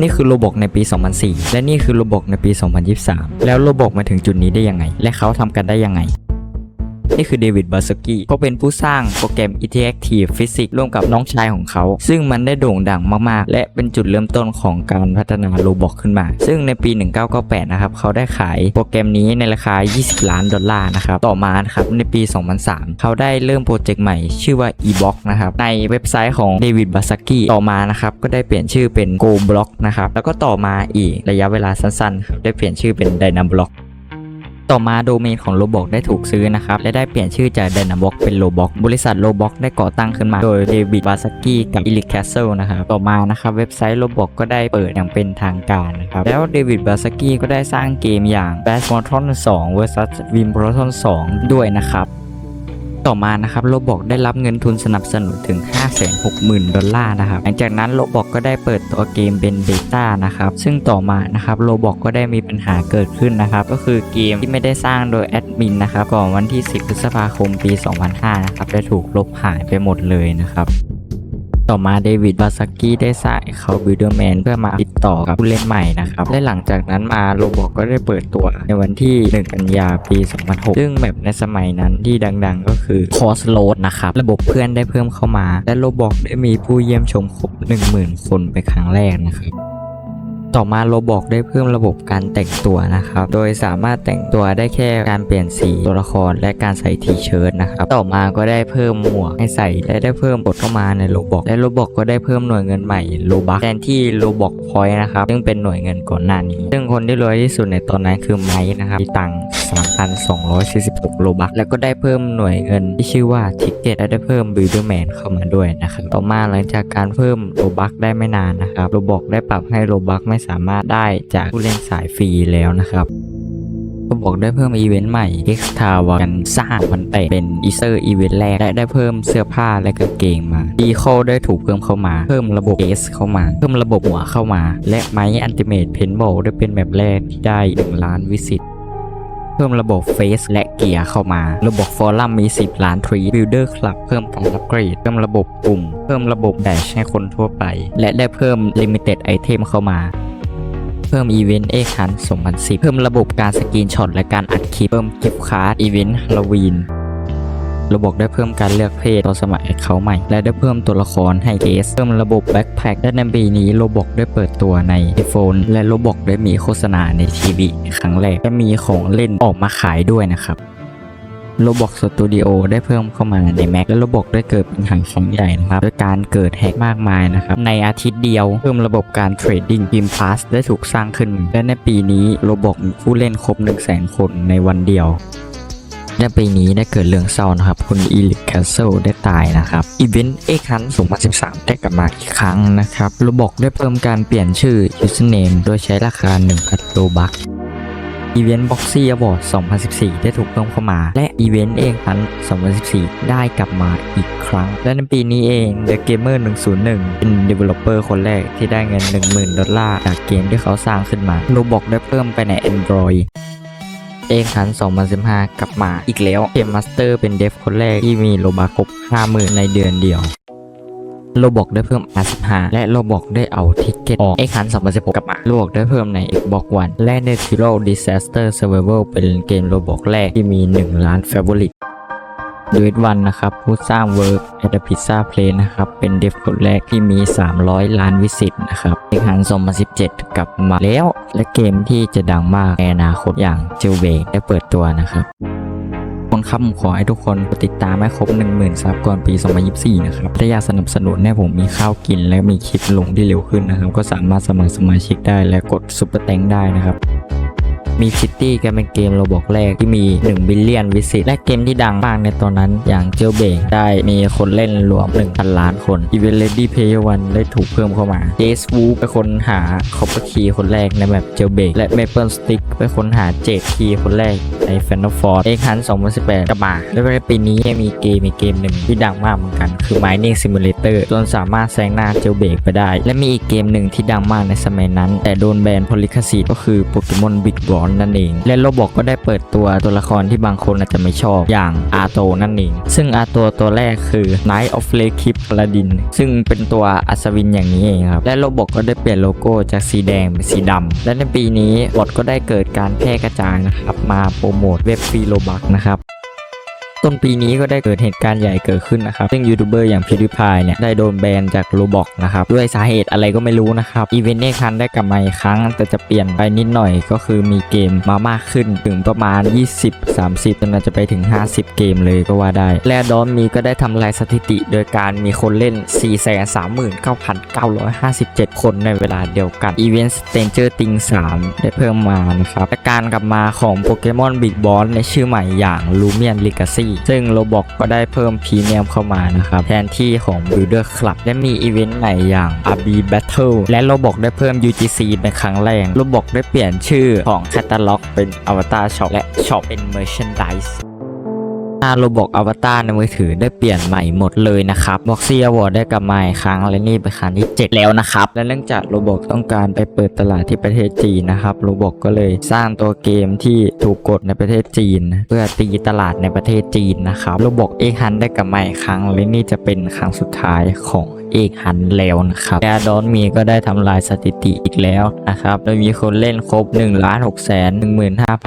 นี่คือโรบอกในปี 2004 และนี่คือโรบอกในปี 2023 แล้วโรบอกมาถึงจุดนี้ได้ยังไง และเขาทำกันได้ยังไง นี่คือเดวิดบาสกี้เขาเป็นผู้สร้างโปรแกรม Interactive Physics ร่วมกับน้องชายของเขา ซึ่งมันได้โด่งดังมากๆ และเป็นจุดเริ่มต้นของการพัฒนาโรบอกขึ้นมา ซึ่งในปี 1998 นะครับ เขาได้ขายโปรแกรมนี้ในราคา 20 ล้านดอลลาร์นะครับ ต่อมานะครับในปี 2003 เขาได้เริ่มโปรเจกต์ใหม่ชื่อว่า eBlock นะครับ ในเว็บไซต์ของเดวิดบาสกี้ต่อมานะครับก็ได้เปลี่ยนชื่อเป็น GoBlock นะครับแล้วก็ต่อมาอีกระยะเวลาสั้นๆ ได้เปลี่ยนชื่อเป็น Dynablock ต่อมาโดเมนของ Roblox ได้ถูกซื้อนะครับ และได้เปลี่ยนชื่อจาก Dynablox เป็น Roblox บริษัท Roblox ได้ก่อตั้งขึ้นมา โดยเดวิดบาสกี้กับอิลิคแคสเซิลนะครับ ต่อมานะครับเว็บไซต์ Roblox ก็ได้เปิดอย่างเป็นทางการนะครับ แล้วเดวิดบาสกี้ก็ได้สร้างเกมอย่าง b a s m o t o n 2 vs Wim p r o t o n 2 ด้วยนะครับ ต่อมานะครับโลบอกได้รับเงินทุนสนับสนุนถึง 560,000 ดอลลาร์นะครับหลังจากนั้นโลบอกก็ได้เปิดตัวเกมเป็นเบต้านะครับซึ่งต่อมานะครับโลบอกก็ได้มีปัญหาเกิดขึ้นนะครับก็คือเกมที่ไม่ได้สร้างโดยแอดมินนะครับก่อนวันที่ 10 พฤษภาคมปี 2005 นะครับได้ถูกลบหายไปหมดเลยนะครับ ต่อมาเดวิดบาซักกี้ได้สายเขาบิลเดอร์แมนเพื่อมาติดต่อกับผู้เล่นใหม่นะครับ และหลังจากนั้นมาโรบอกก็ได้เปิดตัวในวันที่ 1 กันยาปี 2006 ซึ่งแบบในสมัยนั้นที่ดังๆ ก็คือ c o s l o a d นะครับ ระบบเพื่อนได้เพิ่มเข้ามา และโรบอกได้มีผู้เยี่ยมชมครบ 10,000 คนไปครั้งแรกนะครับ ต่อมาโรบอกได้เพิ่มระบบการแต่งตัวนะครับ โดยสามารถแต่งตัวได้แค่การเปลี่ยนสีตัวละครและการใส่ทีเชิ้ตนะครับ ต่อมาก็ได้เพิ่มหมวกให้ใส่และได้เพิ่มกดเข้ามาในโรบอกและโรบอกก็ได้เพิ่มหน่วยเงินใหม่โลบักแทนที่โรบอกพอยต์นะครับซึ่งเป็นหน่วยเงินก่อนหน้านี้ ซึ่งคนที่รวยที่สุดในตอนนั้นคือไมค์นะครับมีตังค์3,246โลบักแล้วก็ได้เพิ่มหน่วยเงินที่ชื่อว่าทิกเก็ตและได้เพิ่มบิ l เดอร์แมนเข้ามาด้วยนะครับต่อมาหลังจากการเพิ่มโลบักได้ไม่นานนะครับโรบอกได้ปรับให้โลบักไม่สามารถได้จากผู้เล่นสายฟรีแล้วนะครับโรบอกได้เพิ่มอีเวนต์ใหม่ X t a w a กันสร้างพันเตะเป็นอีเซอร์อีเวนต์แรก และได้เพิ่มเสื้อผ้าและกางเกงมาดีโคได้ถูกเพิ่มเข้ามา เพิ่มระบบเอสเข้ามา เพิ่มระบบหัวเข้ามา และไมค์อันติเมทเพนบอลได้เป็นแบบแรกที่ได้ 1 ล้านวิสิตเพิ่มระบบเฟสและเกียร์เข้ามา ระบบฟอรัมมี 10 ล้านทรีบิลเดอร์คลับ เพิ่มการอัปเกรด เพิ่มระบบกลุ่ม เพิ่มระบบแดชให้คนทั่วไป และได้เพิ่มลิมิเต็ดไอเทมเข้ามา พิ่มอีเวนต์เอคัน2010 เพิ่มระบบการสกรีนช็อตและการอัดคลิป เพิ่มกิฟต์การ์ดอีเวนต์ฮาโลวีนระบบได้เพิ่มการเลือกเพศตัวสมัครเขาใหม่ และได้เพิ่มตัวละครให้เกส เพิ่มระบบแบ็คแพคและในปีนี้โรบอกได้เปิดตัวใน iPhone และโรบอกได้มีโฆษณาในทีวีครั้งแรกและมีของเล่นออกมาขายด้วยนะครับ โรบอกสตูดิโอได้เพิ่มเข้ามาใน Mac และโรบอกได้เกิดปัญหาครั้งใหญ่นะครับด้วยการเกิดแฮกมากมายนะครับในอาทิตย์เดียวเพิ่มระบบการเทรดดิ้งพิมพาสได้ถูกสร้างขึ้น และในปีนี้โรบอกมีผู้เล่นครบ 1 0 0 0 0แคนในวันเดียวและปีนี้ได้เกิดเรื่องเศร้านะครับ คุณอีลิคแคสเซิลได้ตายนะครับอีเวนต์เอคัน2013 ได้กลับมาอีกครั้งนะครับโรบอกได้เพิ่มการเปลี่ยนชื่อ username โดยใช้ราคา 1,000 โลบัค อีเวนต์บ็อกซี่อวอร์ด2014 ได้ถูกเพิ่มเข้ามา และอีเวนต์เองพัน2014 ได้กลับมาอีกครั้ง และในปีนี้เอง The Gamer 101 เป็น Developer คนแรกที่ได้เงิน 10,000 ดอลลาร์จากเกมที่เขาสร้างขึ้นมาโรบอกได้เพิ่มไปใน Android เองคัน 2015 กลับมาอีกแล้วเกมมาสเตอร์เป็นเดฟคนแรกที่มีโลบาครบ50,000 ในเดือนเดียว โรบอกได้เพิ่ม R15 และโรบอกได้เอาทิกเก็ตออกเอคัน2016กลับมาโรบอกได้เพิ่มใน Xbox One และ Natural Disaster Survival เป็นเกมโรบอกแรกที่มี 1 ล้าน Favorite ดูเอวันนะครับ ผู้สร้าง Work at the Pizza Place นะครับ เป็นเดฟคนแรกที่มี 300 ล้านวิสิตนะครับเอคัน2017 กลับมาแล้ว และเกมที่จะดังมากในอนาคตอย่าง j e l b r e a k ได้เปิดตัวนะครับ คนครับผมขอให้ทุกคนติดตามให้ครบ 10,000ซับก่อนปี 2024 นะครับถ้าอยากสนับสนุนให้ผมมีข้าวกินและมีคลิปลงที่เร็วขึ้นนะครับ ก็สามารถสมัครสมาชิกได้และกดซุปเปอร์แตงได้นะครับ มีซิตี้กันเป็นเกมโรบอกแรกที่มี 1 บิลเลียนวิสิตและเกมที่ดังมากในตอนนั้นอย่างเจลเบกได้มีคนเล่นรวม 1,000 ล้านคน e v e n t Ready Player One ได้ถูกเพิ่มเข้ามา j s w o o เป็นคนหาคอปเปอร์คีคนแรกในแบบเจลเบกและ Maple Stick เป็นคนหาเจดคีคนแรกใน f a n t a l f o r เอ็กฮัน2018กลับมาและในปีนี้ยังมีเกมมีเกมหนึ่งที่ดังมากเหมือนกัน คือ Mining Simulator จนสามารถแซงหน้าเจลเบกไปได้ และมีอีกเกมหนึ่งที่ดังมากในสมัยนั้น แต่โดนแบนพลิขสิทธิ์ก็คือ Pokemon Big Boy อนนั่นเอง และโรบอกก็ได้เปิดตัวตัวละครที่บางคนอาจจะไม่ชอบอย่างอาโตนั่นเอง ซึ่งอาโตตัวแรกคือ Knight of l a k e p a l a d i n ซึ่งเป็นตัวอัศวินอย่างนี้เองครับ และโรบอกก็ได้เปลี่ยนโลโก้จากสีแดงเป็นสีดำและในปีนี้บอทก็ได้เกิดการแพร่กระจายนะครับมาโปรโมทเว็บฟรีโลบักนะครับ ต้นปีนี้ก็ได้เกิดเหตุการณ์ใหญ่เกิดขึ้นนะครับซึ่งยูทูบเบอร์อย่างพิวดิพายเนี่ยได้โดนแบนจากโรบอกนะครับด้วยสาเหตุอะไรก็ไม่รู้นะครับอีเวนต์เนคันได้กลับมาอีกครั้ง แต่จะเปลี่ยนไปนิดหน่อยก็คือมีเกมมามากขึ้นถึงประมาณ 20-30จนอาจจะไปถึง 50 เกมเลยก็ว่าได้ และดอนมีก็ได้ทำลายสถิติ โดยการมีคนเล่น 439,957 คนในเวลาเดียวกันอีเวนต์ Stranger Things 3 ได้เพิ่มมานะครับและการกลับมาของโปเกมอนบิ๊กบอสในชื่อใหม่อย่าง Lumion Legacy ซึ่ซึ่งโลบก็ได้เพิ่มพรีเมียมเข้ามานะครับ แทนที่ของ Builder Club และมีอีเวนต์ใหม่อย่าง RB Battle และโลบอกได้เพิ่ม UGC ในครั้งแรกโลบอกได้เปลี่ยนชื่อของ Catalog เป็น Avatar Shop และ Shop เป็น Merchandise าโรบอกอวตารในมือถือได้เปลี่ยนใหม่หมดเลยนะครับบ็อกซี่อวอร์ดได้กลับมาอีกครั้งและนี่เป็นครั้งที่ 7 แล้วนะครับ และเนื่องจากโรบอกต้องการไปเปิดตลาดที่ประเทศจีนนะครับโรบอกก็เลยสร้างตัวเกมที่ถูกกดในประเทศจีน เพื่อตีตลาดในประเทศจีนนะครับโรบอกเอ็กฮันได้กลับมาอีกครั้งและนี่จะเป็นครั้งสุดท้ายของ อกฮันแล้วนะครับและดอนมีก็ได้ทำลายสถิติอีกแล้วนะครับโดยมีคนเล่นครบ1ล้าน6แสน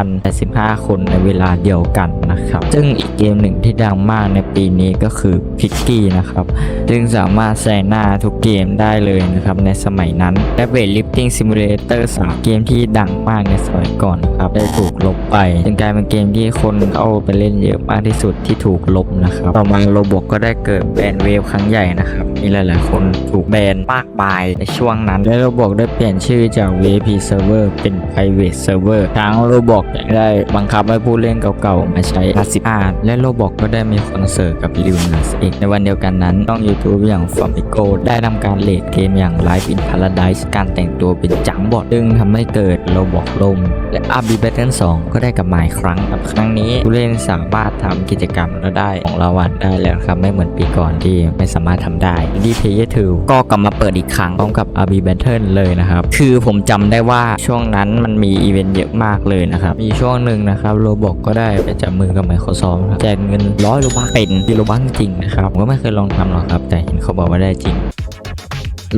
15,085 คนในเวลาเดียวกันนะครับ ซึ่งอีกเกมหนึ่งที่ดังมากในปีนี้ก็คือพิกกี้นะครับ ซึ่งสามารถแซงหน้าทุกเกมได้เลยนะครับในสมัยนั้นและเวทลิฟติ้งซิมูเลเตอร์3เกมที่ดังมากในสมัยก่อนนครับได้ถูกลบไปจึงกลายเป็นเกมที่คนเขาไปเล่นเยอะมากที่สุดที่ถูกลบนะครับ ต่อมาโรบกก็ได้เกิดแบนเวฟครั้งใหญ่นะครับมีหลายๆ คนถูกแบนมากมายในช่วงนั้น และโรบอกได้เปลี่ยนชื่อจาก VIP Server เป็น Private Server ทางโรบอกได้บังคับให้ผู้เล่นเก่าๆ มาใช้85และโรบอกก็ได้มีคอนเสิร์ตกับลิวนัสเอกในวันเดียวกันนั้นต้อง YouTube อย่าง f a m i g o ได้ทำการเลดเกมอย่าง Live in Paradise การแต่งตัวเป็นจังบอดซึ่งทำให้เกิดโรบอกล่มและ RB Battle 2 ก็ได้กลับมาอีกครั้งกับครั้งนี้ผู้เล่นสามารถทำกิจกรรมและได้ของรางวัลได้แล้วครับไม่เหมือนปีก่อนที่ไม่สามารถทำได้ดีเพย์ทูก็กลับมาเปิดอีกครั้งพร้อมกับอาร์บีแบทเลยนะครับ คือผมจำได้ว่าช่วงนั้นมันมีอีเวนต์เยอะมากเลยนะครับ มีช่วงหนึ่งนะครับโรบอกก็ได้ไปจับมือกับ Microsoft ครับแจกเงินร้อยโลบัคเป็นกิโลบัคจริงนะครับ ผมก็ไม่เคยลองทำหรอกครับ แต่เห็นเขาบอกว่าได้จริง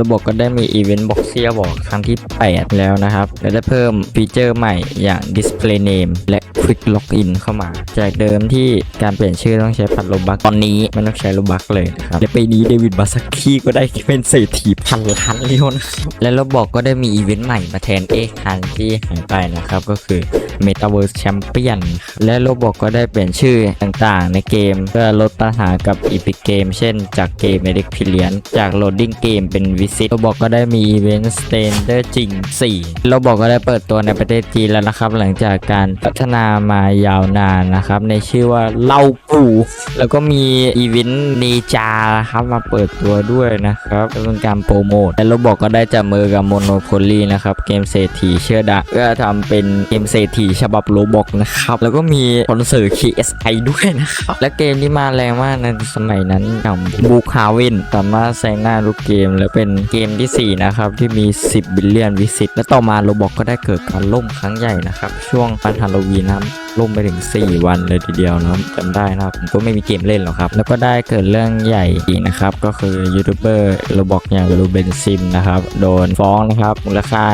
ระบบก็ได้มีอีเวนต์บ็อกเซียบอกครั้งที่ 8 แล้วนะครับ และได้เพิ่มฟีเจอร์ใหม่อย่าง Display Name และ Quick Login เข้ามา จากเดิมที่การเปลี่ยนชื่อต้องใช้พันโลบักตอนนี้ไม่ต้องใช้โลบักเลยนะครับและปีนี้เดวิดบาสักกี้ก็ได้เป็นเศรษฐีพันล้านเลี้ยวนะครับและระบบก็ได้มีอีเวนต์ใหม่มาแทนเอ็กฮันที่หายไปนะครับก็คือ Metaverse Champion และโรบอกก็ได้เปลี่ยนชื่อต่างๆ ในเกมเพื่อลดปัญหากับ Epic Game เช่นจากเกม e d i c p e r i e n จาก Loading Game เป็น Visit โรบอกก็ได้มีอีเวนต์ Stranger Things 4โรบอกก็ได้เปิดตัวในประเทศจีนแล้วนะครับ หลังจากการพัฒนามายาวนานนะครับ ในชื่อว่าเล่าปู่แล้วก็มีอีเวนต์เนจาครับมาเปิดตัวด้วยนะครับเป็นการโปรโมทและโรบอกก็ได้จับมือกับ Monopoly นะครับเกมเศรษฐีเชื่อดักเพื่อทำเป็นเกมเศรษฐีฉบับโรบอกนะครับ แล้วก็มีคอนเสิร์ต KSI ด้วยนะครับ และเกมที่มาแรงมากในสมัยนั้นอย่างบูคาวินสามารถแซงหน้าทุกเกมและเป็นเกมที่ 4 นะครับ ที่มี 10 บิลเลียนวิสิตและต่อมาโรบอกก็ได้เกิดการล่มครั้งใหญ่นะครับ ช่วงวันฮาโลวีนนะล่มไปถึง 4 วันเลยทีเดียวนะจำได้นะครับผมก็ไม่มีเกมเล่นหรอกครับ แล้วก็ได้เกิดเรื่องใหญ่อีกนะครับ ก็คือยูทูบเบอร์โรบอกอย่างรูเบนซิมนะครับโดนฟ้องนะครับมูลค่า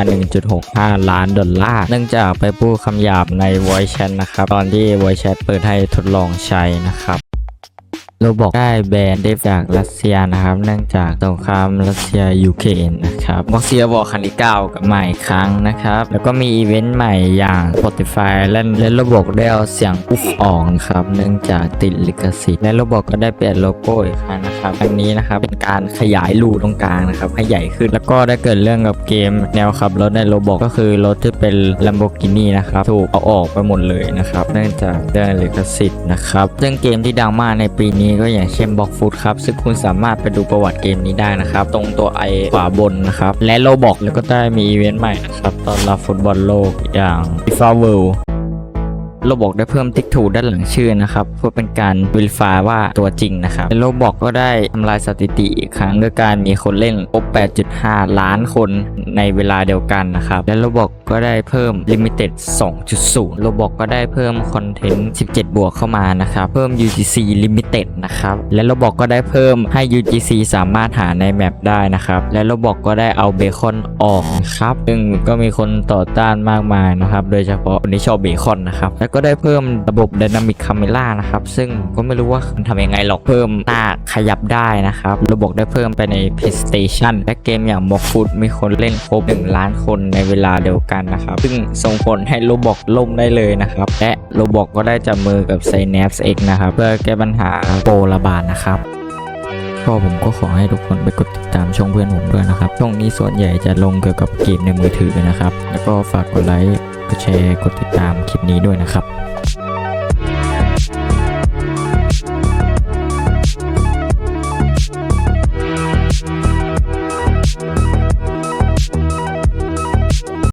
1.65 ล้านดอลลาร์เนื่องจากไปพูดคำหยาบใน Voice Chat นะครับตอนที่ Voice Chat เปิดให้ทดลองใช้นะครับ โรบอกได้แบนได้จากรัสเซียนะครับ เนื่องจากสงครามรัสเซียยูเครนนะครับบ็อกเซียบอกครั้งที่9กับใหม่อีกครั้งนะครับ แล้วก็มีอีเวนต์ใหม่อย่าง Spotify และและโรบอกได้เอาเสียงอุฟออกครับ เนื่องจากติดลิขสิทธิ์และโรบอกก็ได้เปลี่ยนโลโก้อีกครั้งนะครับครั้งนี้นะครับเป็นการขยายรูตรงกลางนะครับให้ใหญ่ขึ้นแล้วก็ได้เกิดเรื่องกับเกมแนวขับรถในโรบอกก็คือรถที่เป็น Lamborghini นะครับถูกเอาออกไปหมดเลยนะครับเนื่องจากเรื่องลิขสิทธิ์นะครับซึ่งเกมที่ดังมากในปีนี้ก็อย่างเช่นบล็อกฟุตครับ ซึ่งคุณสามารถไปดูประวัติเกมนี้ได้นะครับ ตรงตัวไอขวาบนนะครับ และโลบอกแล้วก็ได้มีอีเวนต์ใหม่นะครับ ตอนรับฟุตบอลโลกอย่าง FIFA World โรบอกได้เพิ่มติ๊กถูด้านหลังชื่อนะครับ เพื่อเป็นการ verify ว่าตัวจริงนะครับและโรบอกก็ได้ทำลายสถิติอีกครั้งด้วยการมีคนเล่นครบ 8.5 ล้านคนในเวลาเดียวกันนะครับ และโรบอกก็ได้เพิ่ม limited 2.0โรบอกก็ได้เพิ่มคอนเทนต์ 17 บวกเข้ามานะครับ เพิ่ม UGC limited นะครับ และโรบอกก็ได้เพิ่มให้ UGC สามารถหาในแมปได้นะครับ และโรบอกก็ได้เอาเบคอนออกครับ ซึ่งก็มีคนต่อต้านมากมายนะครับ โดยเฉพาะคนที่ชอบเบคอนนะครับแล้วก็ได้เพิ่มระบบ Dynamic Camera นะครับ ซึ่งก็ไม่รู้ว่ามันทำยังไงหรอกเพิ่มหน้าขยับได้นะครับ ระบบได้เพิ่มไปใน PlayStation และเกมอย่าง m o ก Food มีคนเล่นครบ 1 ล้านคนในเวลาเดียวกันนะครับ ซึ่งส่งผลให้โรบอกล่มได้เลยนะครับ และโรบอกก็ได้จับมือกับ Synapse X นะครับ เพื่อแก้ปัญหาโปรระบาดนะครับก็ผมก็ขอให้ทุกคนไปกดติดตามช่องเพื่อนผมด้วยนะครับ ช่องนี้ส่วนใหญ่จะลงเกี่ยวกับเกมในมือถือนะครับ แล้วก็ฝากกดไลค์ กดแชร์ กดติดตามคลิปนี้ด้วยนะครับ